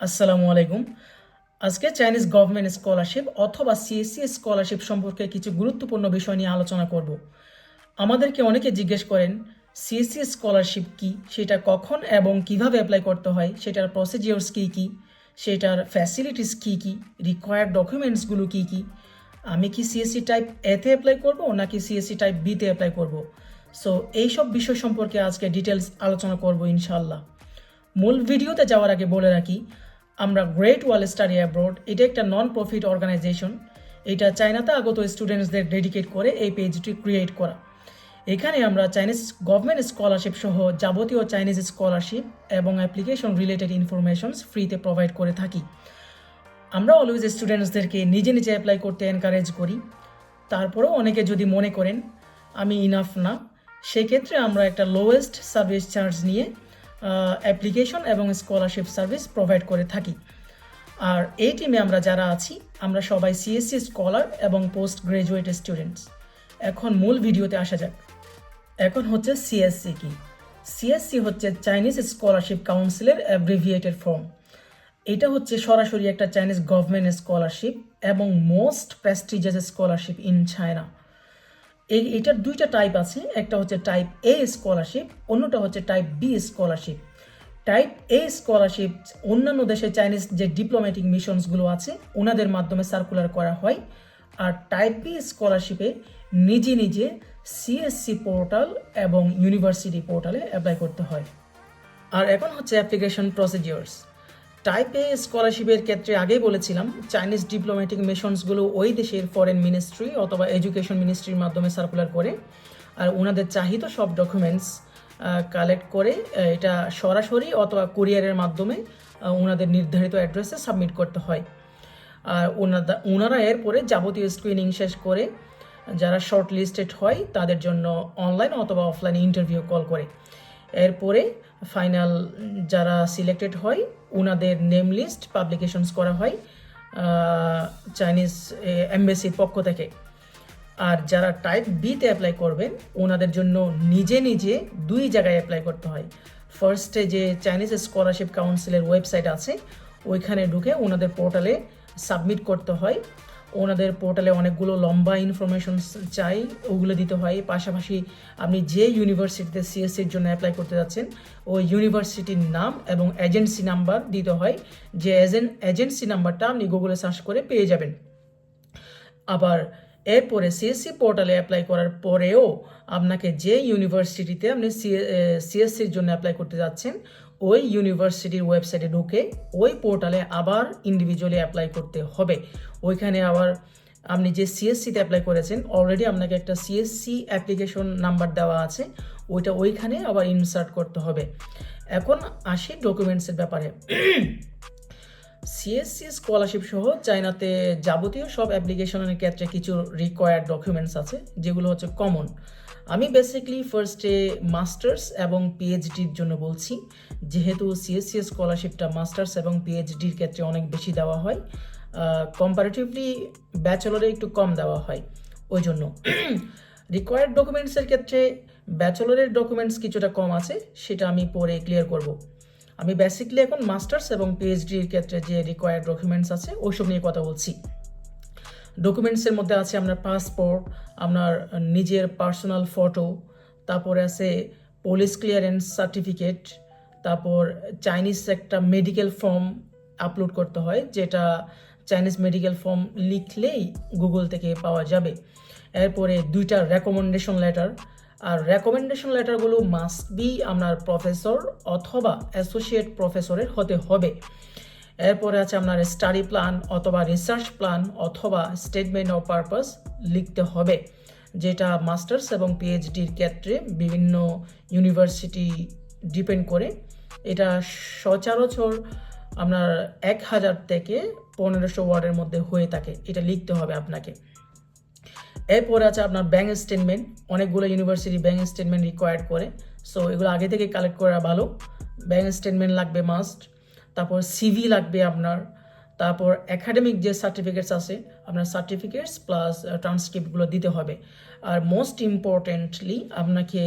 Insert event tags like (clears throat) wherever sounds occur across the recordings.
আসসালামু আলাইকুম। আজকে চাইনিজ গভর্নমেন্ট স্কলারশিপ অথবা সিএসসি স্কলারশিপ সম্পর্কে কিছু গুরুত্বপূর্ণ বিষয় নিয়ে আলোচনা করব। আমাদেরকে অনেকে জিজ্ঞেস করেন, সিএসসি স্কলারশিপ কি? সেটা কখন এবং কীভাবে অ্যাপ্লাই করতে হয়? সেটার প্রসিজিওর্স কী কী? সেটার ফ্যাসিলিটিস কী কী? রিকোয়ার্ড ডকুমেন্টসগুলো কী কী? আমি কি সিএসসি টাইপ এতে অ্যাপ্লাই করব নাকি সিএসসি টাইপ বিতে অ্যাপ্লাই করব? সো এইসব বিষয় সম্পর্কে আজকে ডিটেলস আলোচনা করব ইনশাল্লাহ মূল ভিডিওতে যাওয়ার আগে বলে রাখি, আমরা গ্রেট ওয়াল স্টাডি অ্যাব্রোড এটা একটা নন প্রফিট অর্গানাইজেশন এটা চায়নাতে আগত স্টুডেন্টসদের ডেডিকেট করে এই পেজটি ক্রিয়েট করা। এখানে আমরা চাইনিজ গভর্নমেন্ট স্কলারশিপ সহ যাবতীয় চাইনিজ স্কলারশিপ এবং অ্যাপ্লিকেশন রিলেটেড ইনফরমেশনস ফ্রিতে প্রোভাইড করে থাকি। আমরা অলওয়েজ স্টুডেন্টসদেরকে নিজে নিজে অ্যাপ্লাই করতে এনকারেজ করি। তারপরেও অনেকে যদি মনে করেন, আমি ইনাফ না, সেক্ষেত্রে আমরা একটা লোয়েস্ট সার্ভিস চার্জ নিয়ে অ্যাপ্লিকেশন এবং স্কলারশিপ সার্ভিস প্রোভাইড করে থাকি। আর এই টিমে আমরা যারা আছি, আমরা সবাই সিএসসি স্কলার এবং পোস্ট গ্রাজুয়েট স্টুডেন্টস এখন মূল ভিডিওতে আসা যাক। এখন হচ্ছে সিএসসি কি? সিএসসি হচ্ছে চাইনিজ স্কলারশিপ কাউন্সিলের অ্যাব্রিভিয়েটেড ফর্ম এটা হচ্ছে সরাসরি একটা চাইনিজ গভর্নমেন্ট স্কলারশিপ এবং most prestigious scholarship in China এই এটার দুইটা টাইপ আছে, একটা হচ্ছে টাইপ এ স্কলারশিপ অন্যটা হচ্ছে type B scholarship type A scholarship অন্যান্য দেশে চাইনিজ যে ডিপ্লোম্যাটিক মিশনসগুলো আছে, ওনাদের মাধ্যমে সার্কুলার করা হয়। আর টাইপ বি স্কলারশিপে নিজে নিজে সিএসসি পোর্টাল এবং ইউনিভার্সিটি পোর্টালে অ্যাপ্লাই করতে হয়। আর এখন হচ্ছে অ্যাপ্লিকেশন প্রসিডিওর্স টাইপ স্কলারশিপের ক্ষেত্রে আগেই বলেছিলাম, চাইনিজ ডিপ্লোম্যাটিক মিশনসগুলো ওই দেশের ফরেন মিনিস্ট্রি অথবা এডুকেশন মিনিস্ট্রির মাধ্যমে সার্কুলার করে, আর ওনাদের চাহিত সব ডকুমেন্টস কালেক্ট করে এটা সরাসরি অথবা কুরিয়ারের মাধ্যমে ওনাদের নির্ধারিত অ্যাড্রেসে সাবমিট করতে হয়। আর ওনাদা ওনারা এরপরে যাবতীয় স্ক্রিনিং শেষ করে, যারা শর্ট লিস্টেড হয়, তাদের জন্য অনলাইন অথবা অফলাইন ইন্টারভিউ কল করে। এরপরে ফাইনাল যারা সিলেক্টেড হয় ওনাদের নেম লিস্ট পাবলিকেশনস করা হয় চাইনিজ এম্বাসির পক্ষ থেকে। আর যারা টাইপ বিতে অ্যাপ্লাই করবেন ওনাদের জন্য নিজে নিজে দুই জায়গায় অ্যাপ্লাই করতে হয়। ফার্স্টে যে চাইনিজ স্কলারশিপ কাউন্সিলের ওয়েবসাইট আছে, ওইখানে ঢুকে ওনাদের পোর্টালে সাবমিট করতে হয়। ওনাদের পোর্টালে অনেকগুলো লম্বা ইনফরমেশন চাই, ওগুলো দিতে হয়। পাশাপাশি আপনি যে ইউনিভার্সিটিতে সিএসসির জন্য অ্যাপ্লাই করতে যাচ্ছেন, ওই ইউনিভার্সিটির নাম এবং এজেন্সি নাম্বার দিতে হয়। যে এজেন্ট এজেন্সি নাম্বারটা আপনি গুগলে সার্চ করে পেয়ে যাবেন। আবার এরপরে সিএসসি পোর্টালে অ্যাপ্লাই করার পরেও আপনাকে যে ইউনিভার্সিটিতে আপনি সিএসসির জন্য অ্যাপ্লাই করতে যাচ্ছেন ওই ইউনিভার্সিটির ওয়েবসাইটে ঢুকে ওই পোর্টালে আবার ইন্ডিভিজুয়ালি অ্যাপ্লাই করতে হবে। ওইখানে আবার আপনি যে সিএসসিতে অ্যাপ্লাই করেছেন অলরেডি আপনাকে একটা সিএসসি অ্যাপ্লিকেশন নাম্বার দেওয়া আছে, ওইটা ওইখানে আবার ইনসার্ট করতে হবে। এখন আসি ডকুমেন্টসের ব্যাপারে। সিএসসি স্কলারশিপ সহ চায়নাতে যাবতীয় সব অ্যাপ্লিকেশনের ক্ষেত্রে কিছু রিকোয়ার্ড ডকুমেন্টস আছে, যেগুলো হচ্ছে কমন আমি বেসিক্যালি ফার্স্টে মাস্টার্স এবং পিএইচডির জন্য বলছি। যেহেতু সিএসসি স্কলারশিপটা মাস্টার্স এবং পিএইচডির ক্ষেত্রে অনেক বেশি দেওয়া হয় কম্পারেটিভলি ব্যাচেলরে একটু কম দেওয়া হয়। ওই জন্য (clears throat) রিকোয়ার্ড ডকুমেন্টসের ক্ষেত্রে ব্যাচেলরের ডকুমেন্টস কিছুটা কম আছে, সেটা আমি পরে ক্লিয়ার করব। আমি বেসিকলি এখন মাস্টার্স এবং পিএইচডির ক্ষেত্রে যে রিকোয়ার্ড ডকুমেন্টস আছে, ওইসব নিয়ে কথা বলছি। ডকুমেন্টসের মধ্যে আছে আপনার পাসপোর্ট আপনার নিজের পার্সোনাল ফটো তারপরে আছে পুলিশ ক্লিয়ারেন্স সার্টিফিকেট তারপর চাইনিজ একটা মেডিকেল ফর্ম আপলোড করতে হয়, যেটা চাইনিজ মেডিকেল ফর্ম লিখলেই গুগল থেকে পাওয়া যাবে। এরপরে দুইটা রেকমেন্ডেশন লেটার আর রেকমেন্ডেশন লেটারগুলো মাস্ট বি আপনার প্রফেসর অথবা অ্যাসোসিয়েট প্রফেসরের হতে হবে। এরপরে আছে আপনার স্টাডি প্ল্যান অথবা রিসার্চ প্ল্যান অথবা স্টেটমেন্ট অফ পারপাস লিখতে হবে, যেটা মাস্টার্স এবং পিএইচডির ক্ষেত্রে বিভিন্ন ইউনিভার্সিটি ডিপেন্ড করে। এটা সচরাচর আপনার এক হাজার থেকে পনেরোশো ওয়ার্ডের মধ্যে হয়ে থাকে, এটা লিখতে হবে আপনাকে। এরপরে আছে আপনার ব্যাঙ্ক স্টেটমেন্ট অনেকগুলো ইউনিভার্সিটি ব্যাঙ্ক স্টেটমেন্ট রিকোয়ার্ড করে। সো এগুলো আগে থেকে কালেক্ট করা ভালো। ব্যাঙ্ক স্টেটমেন্ট লাগবে মাস্ট তারপর সিভি লাগবে আপনার। তারপর একাডেমিক যে সার্টিফিকেটস আছে, আপনার সার্টিফিকেটস প্লাস ট্রান্সক্রিপ্টগুলো দিতে হবে। আর মোস্ট ইম্পর্টেন্টলি আপনাকে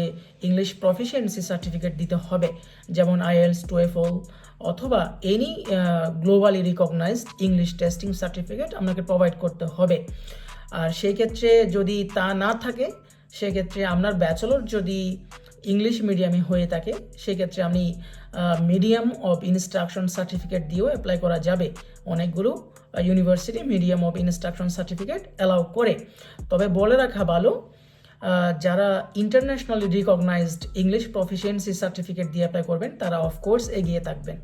ইংলিশ প্রফিসিয়েন্সি সার্টিফিকেট দিতে হবে। যেমন আইএলস টুয়েফল অথবা any globally recognised English testing certificate আপনাকে প্রোভাইড করতে হবে। আর সেই ক্ষেত্রে যদি তা না থাকে সেক্ষেত্রে আপনার ব্যাচেলর যদি ইংলিশ মিডিয়ামে হয়ে থাকে সেক্ষেত্রে আপনি মিডিয়াম অফ ইনস্ট্রাকশন সার্টিফিকেট দিয়েও অ্যাপ্লাই করা যাবে। অনেকগুলো university medium of instruction certificate allow করে। তবে বলে রাখা ভালো যারা internationally recognised English proficiency certificate দিয়ে অ্যাপ্লাই করবেন, তারা অফকোর্স এগিয়ে থাকবেন।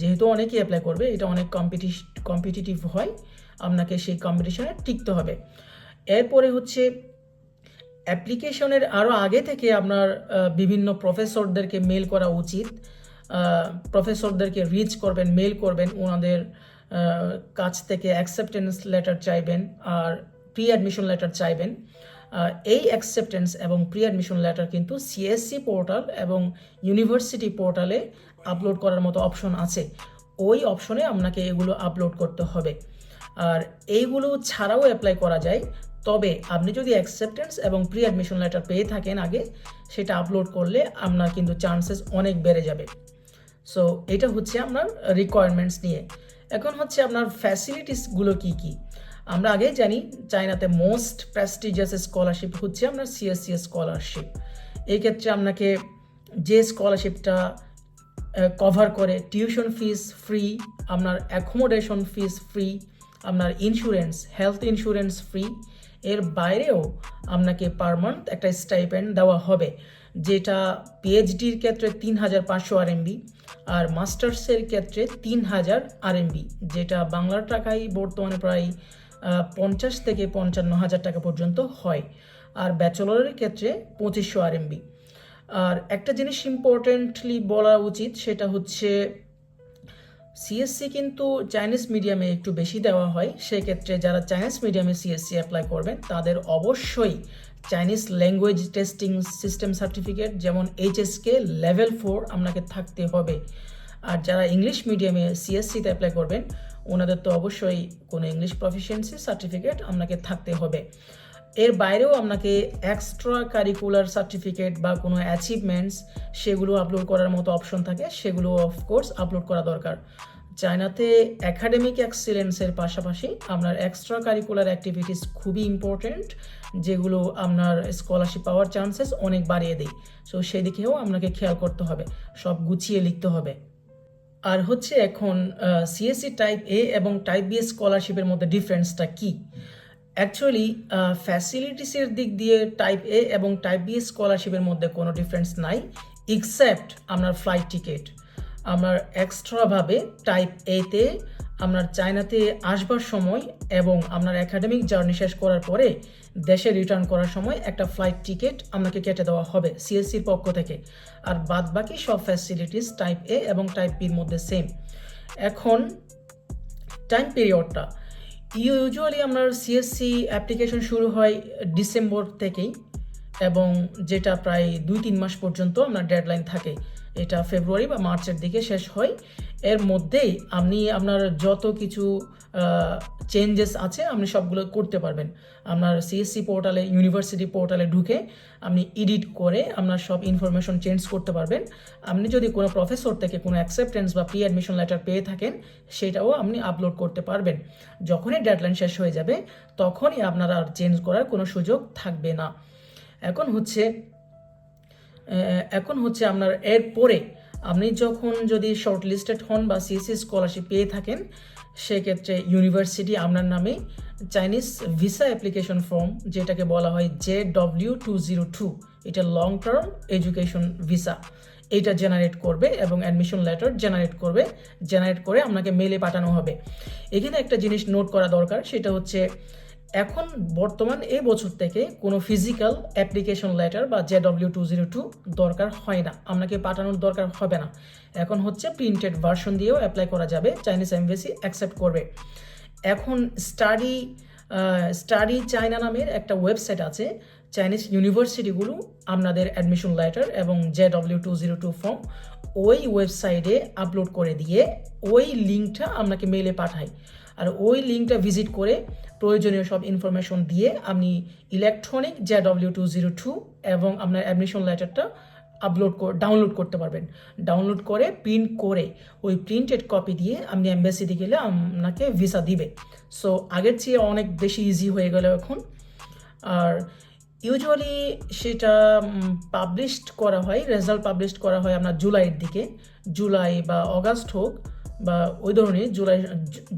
যেহেতু অনেকেই অ্যাপ্লাই করবে, এটা অনেক কম্পিটিশ কম্পিটিটিভ হয়, আপনাকে সেই কম্পিটিশনে টিকতে হবে। এরপরে হচ্ছে অ্যাপ্লিকেশনের আরও আগে থেকে আপনার বিভিন্ন প্রফেসরদেরকে মেল করা উচিত। প্রফেসরদেরকে রিচ করবেন মেল করবেন, ওনাদের কাছ থেকে অ্যাকসেপ্টেন্স লেটার চাইবেন আর প্রি অ্যাডমিশন লেটার চাইবেন এই অ্যাকসেপ্টেন্স এবং প্রি অ্যাডমিশন লেটার কিন্তু সিএসসি পোর্টাল এবং ইউনিভার্সিটি পোর্টালে আপলোড করার মতো অপশন আছে। ওই অপশনে আপনাকে এগুলো আপলোড করতে হবে। আর এইগুলো ছাড়াও অ্যাপ্লাই করা যায়। তবে আপনি যদি অ্যাকসেপ্টেন্স এবং প্রি অ্যাডমিশন লেটার পেয়ে থাকেন আগে, সেটা আপলোড করলে আপনার কিন্তু চান্সেস অনেক বেড়ে যাবে। সো এটা হচ্ছে আপনার রিকোয়ারমেন্টস নিয়ে। এখন হচ্ছে আপনার ফ্যাসিলিটিসগুলো কি কি? আমরা আগেই জানি চায়নাতে মোস্ট প্রেস্টিজিয়াস স্কলারশিপ হচ্ছে আপনার সিএসসি স্কলারশিপ এই ক্ষেত্রে আপনাকে যে স্কলারশিপটা কভার করে টিউশন ফিস ফ্রি আপনার অ্যাকোমোডেশন ফিস ফ্রি আপনার ইন্স্যুরেন্স হেলথ ইন্স্যুরেন্স ফ্রি এর বাইরেও আপনাকে পার মান্থ একটা স্টাইপেন্ড দেওয়া হবে, যেটা পিএইচডির ক্ষেত্রে তিন হাজার পাঁচশো আরএমবি আর মাস্টার্সের ক্ষেত্রে তিন হাজার আরএমবি যেটা বাংলার টাকায় বর্তমানে প্রায় পঞ্চাশ থেকে পঞ্চান্ন হাজার টাকা পর্যন্ত হয়। আর ব্যাচেলরের ক্ষেত্রে পঁচিশশো আরএমবি আর একটা জিনিস ইম্পর্টেন্টলি বলা উচিত, সেটা হচ্ছে সিএসসি কিন্তু চাইনিজ মিডিয়ামে একটু বেশি দেওয়া হয়। সেক্ষেত্রে যারা চাইনিজ মিডিয়ামে সিএসসি অ্যাপ্লাই করবেন, তাদের অবশ্যই Chinese language testing system certificate যেমন এইচএসকে লেভেল ফোর আপনাকে থাকতে হবে। আর যারা ইংলিশ মিডিয়ামে সিএসসিতে অ্যাপ্লাই করবেন, ওনাদের তো অবশ্যই কোনো ইংলিশ প্রফিসিয়েন্সি সার্টিফিকেট আপনাকে থাকতে হবে। এর বাইরেও আপনাকে এক্সট্রা কারিকুলার সার্টিফিকেট বা কোনো অ্যাচিভমেন্টস সেগুলো আপলোড করার মতো অপশন থাকে, সেগুলো অফকোর্স আপলোড করা দরকার। চায়নাতে একাডেমিক এক্সিলেন্সের পাশাপাশি আপনার এক্সট্রা কারিকুলার অ্যাক্টিভিটিস খুবই ইম্পর্ট্যান্ট যেগুলো আপনার স্কলারশিপ পাওয়ার চান্সেস অনেক বাড়িয়ে দেয়। সো সেদিকেও আপনাকে খেয়াল করতে হবে, সব গুছিয়ে লিখতে হবে। আর হচ্ছে এখন সিএসসি টাইপ এ এবং টাইপ বি স্কলারশিপের মধ্যে ডিফারেন্সটা কি? অ্যাকচুয়ালি ফ্যাসিলিটিসের দিক দিয়ে টাইপ এ এবং টাইপ বি স্কলারশিপের মধ্যে কোনো ডিফারেন্স নাই এক্সেপ্ট আপনার ফ্লাইট টিকিট আপনার এক্সট্রাভাবে টাইপ এতে আপনার চায়নাতে আসবার সময় এবং আপনার একাডেমিক জার্নি শেষ করার পরে দেশে রিটার্ন করার সময় একটা ফ্লাইট টিকিট আপনাকে কেটে দেওয়া হবে সিএসসির পক্ষ থেকে। আর বাদ বাকি সব ফ্যাসিলিটিস টাইপ এ এবং টাইপ বির মধ্যে সেম এখন টাইম পিরিয়ডটা ইউজুয়ালি আপনার সিএসসি অ্যাপ্লিকেশন শুরু হয় ডিসেম্বর থেকেই এবং যেটা প্রায় দুই তিন মাস পর্যন্ত আপনার ডেডলাইন থাকে। এটা ফেব্রুয়ারি বা মার্চের দিকে শেষ হয়। এর মধ্যেই আপনি আপনার যত কিছু চেঞ্জেস আছে, আপনি সবগুলো করতে পারবেন। আপনার সিএসসি পোর্টালে ইউনিভার্সিটি পোর্টালে ঢুকে আপনি এডিট করে আপনার সব ইনফরমেশন চেঞ্জ করতে পারবেন। আপনি যদি কোনো প্রফেসর থেকে কোনো অ্যাকসেপ্টেন্স বা প্রি অ্যাডমিশন লেটার পেয়ে থাকেন, সেটাও আপনি আপলোড করতে পারবেন। যখনই ডেডলাইন শেষ হয়ে যাবে, তখনই আপনার আর চেঞ্জ করার কোনো সুযোগ থাকবে না। এখন হচ্ছে এখন হচ্ছে আপনার এর পরে আপনি যখন যদি শর্ট লিস্টেড হন বা সিএসসি স্কলারশিপ পেয়ে থাকেন সেক্ষেত্রে ইউনিভার্সিটি আপনার নামে চাইনিজ ভিসা অ্যাপ্লিকেশন ফর্ম যেটাকে বলা হয় J W two zero two এটা লং টার্ম এডুকেশন ভিসা এটা জেনারেট করবে এবং অ্যাডমিশন লেটার জেনারেট করবে জেনারেট করে আপনাকে মেলে পাঠানো হবে। এখানে একটা জিনিস নোট করা দরকার, সেটা হচ্ছে এখন বর্তমান এই বছর থেকে কোনো ফিজিক্যাল অ্যাপ্লিকেশন লেটার বা J W two zero two দরকার হয় না। আপনাকে পাঠানোর দরকার হবে না। এখন হচ্ছে প্রিন্টেড ভার্সন দিয়েও অ্যাপ্লাই করা যাবে চাইনিজ এমবেসি অ্যাকসেপ্ট করবে। এখন স্টাডি স্টাডি চায়না নামের একটা ওয়েবসাইট আছে চাইনিজ ইউনিভার্সিটিগুলো আপনাদের অ্যাডমিশন লেটার এবং J W two zero two form ওই ওয়েবসাইটে আপলোড করে দিয়ে ওই লিঙ্কটা আপনাকে মেলে পাঠায়। আর ওই লিঙ্কটা ভিজিট করে প্রয়োজনীয় সব ইনফরমেশন দিয়ে আপনি electronic J W two zero two এবং আপনার অ্যাডমিশন লেটারটা আপলোড ডাউনলোড করতে পারবেন। ডাউনলোড করে প্রিন্ট করে, ওই প্রিন্টেড কপি দিয়ে আপনি অ্যাম্বাসিতে গেলে আপনাকে ভিসা দিবে। সো আগের চেয়ে অনেক বেশি ইজি হয়ে গেল এখন। আর ইউজুয়ালি সেটা পাবলিশড করা হয় রেজাল্ট পাবলিশড করা হয় আপনার জুলাইয়ের দিকে। জুলাই বা অগাস্ট হোক বা ওই ধরনের জুলাই,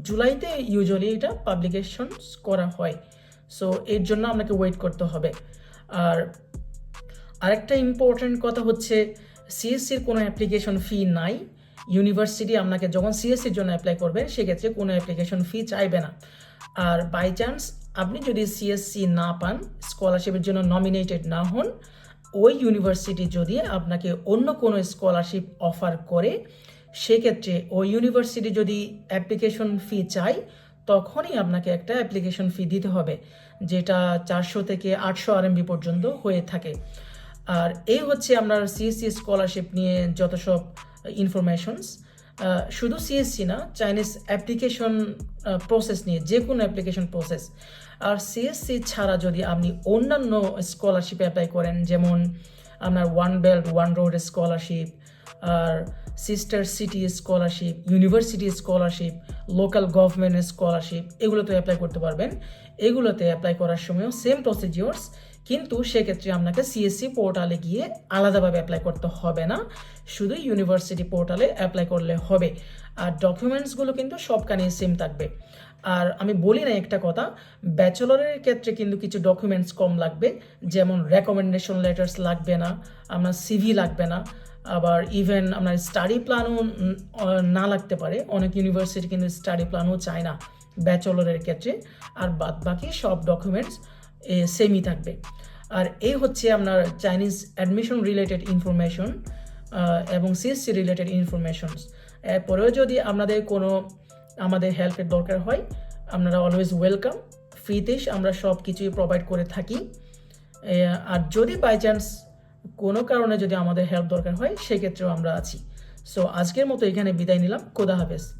জুলাইতে ইউজুয়ালি এটা পাবলিকেশন করা হয়। সো এর জন্য আপনাকে ওয়েট করতে হবে। আর আরেকটা ইম্পর্ট্যান্ট কথা হচ্ছে সিএসসির কোনো অ্যাপ্লিকেশন ফি নাই। ইউনিভার্সিটি আপনাকে যখন সিএসসির জন্য অ্যাপ্লাই করবেন সেক্ষেত্রে কোনো অ্যাপ্লিকেশন ফি চাইবে না। আর বাই চান্স আপনি যদি সিএসসি না পান স্কলারশিপের জন্য নমিনেটেড না হন, ওই ইউনিভার্সিটি যদি আপনাকে অন্য কোনো স্কলারশিপ অফার করে সেক্ষেত্রে ওই ইউনিভার্সিটি যদি অ্যাপ্লিকেশন ফি চায়, তখনই আপনাকে একটা অ্যাপ্লিকেশন ফি দিতে হবে, যেটা চারশো থেকে আটশো আরএমবি পর্যন্ত হয়ে থাকে। আর এই হচ্ছে আপনার সিএসসি স্কলারশিপ নিয়ে যত সব ইনফরমেশনস শুধু সিএসসি না চাইনিজ অ্যাপ্লিকেশন প্রসেস নিয়ে যে কোনো অ্যাপ্লিকেশন প্রসেস আর সিএসসি ছাড়া যদি আপনি অন্যান্য স্কলারশিপে অ্যাপ্লাই করেন, যেমন আপনার one belt one road scholarship আর sister city scholarship university scholarship local government scholarship এগুলোতে অ্যাপ্লাই করতে পারবেন। এগুলোতে অ্যাপ্লাই করার সময়ও সেম প্রসিডিওর্স কিন্তু সেক্ষেত্রে আপনাকে সিএসসি পোর্টালে গিয়ে আলাদাভাবে অ্যাপ্লাই করতে হবে না। শুধু ইউনিভার্সিটি পোর্টালে অ্যাপ্লাই করলে হবে। আর ডকুমেন্টসগুলো কিন্তু সবখানে সেম থাকবে। আর আমি বলি না একটা কথা ব্যাচেলরের ক্ষেত্রে কিন্তু কিছু ডকুমেন্টস কম লাগবে, যেমন রেকমেন্ডেশন লেটার্স লাগবে না আপনার সিভি লাগবে না আবার ইভেন আপনার স্টাডি প্ল্যানও না লাগতে পারে। অনেক ইউনিভার্সিটি কিন্তু স্টাডি প্ল্যানও চায় না ব্যাচেলরের ক্ষেত্রে। আর বাদ বাকি সব ডকুমেন্টস সেমই থাকবে। আর এই হচ্ছে আপনার চাইনিজ অ্যাডমিশন রিলেটেড ইনফরমেশন এবং সিএসসি রিলেটেড ইনফরমেশনস এরপরেও যদি আপনাদের কোনো, আমাদের হেল্পের দরকার হয়, আপনারা অলওয়েজ ওয়েলকাম ফ্রিতে আমরা সব কিছুই প্রোভাইড করে থাকি। আর যদি বাই চান্স কোনো কারণে যদি আমাদের হেল্প দরকার হয়, সেক্ষেত্রেও আমরা আছি। সো আজকের মতো এখানে বিদায় নিলাম। কোদা হাফেজ।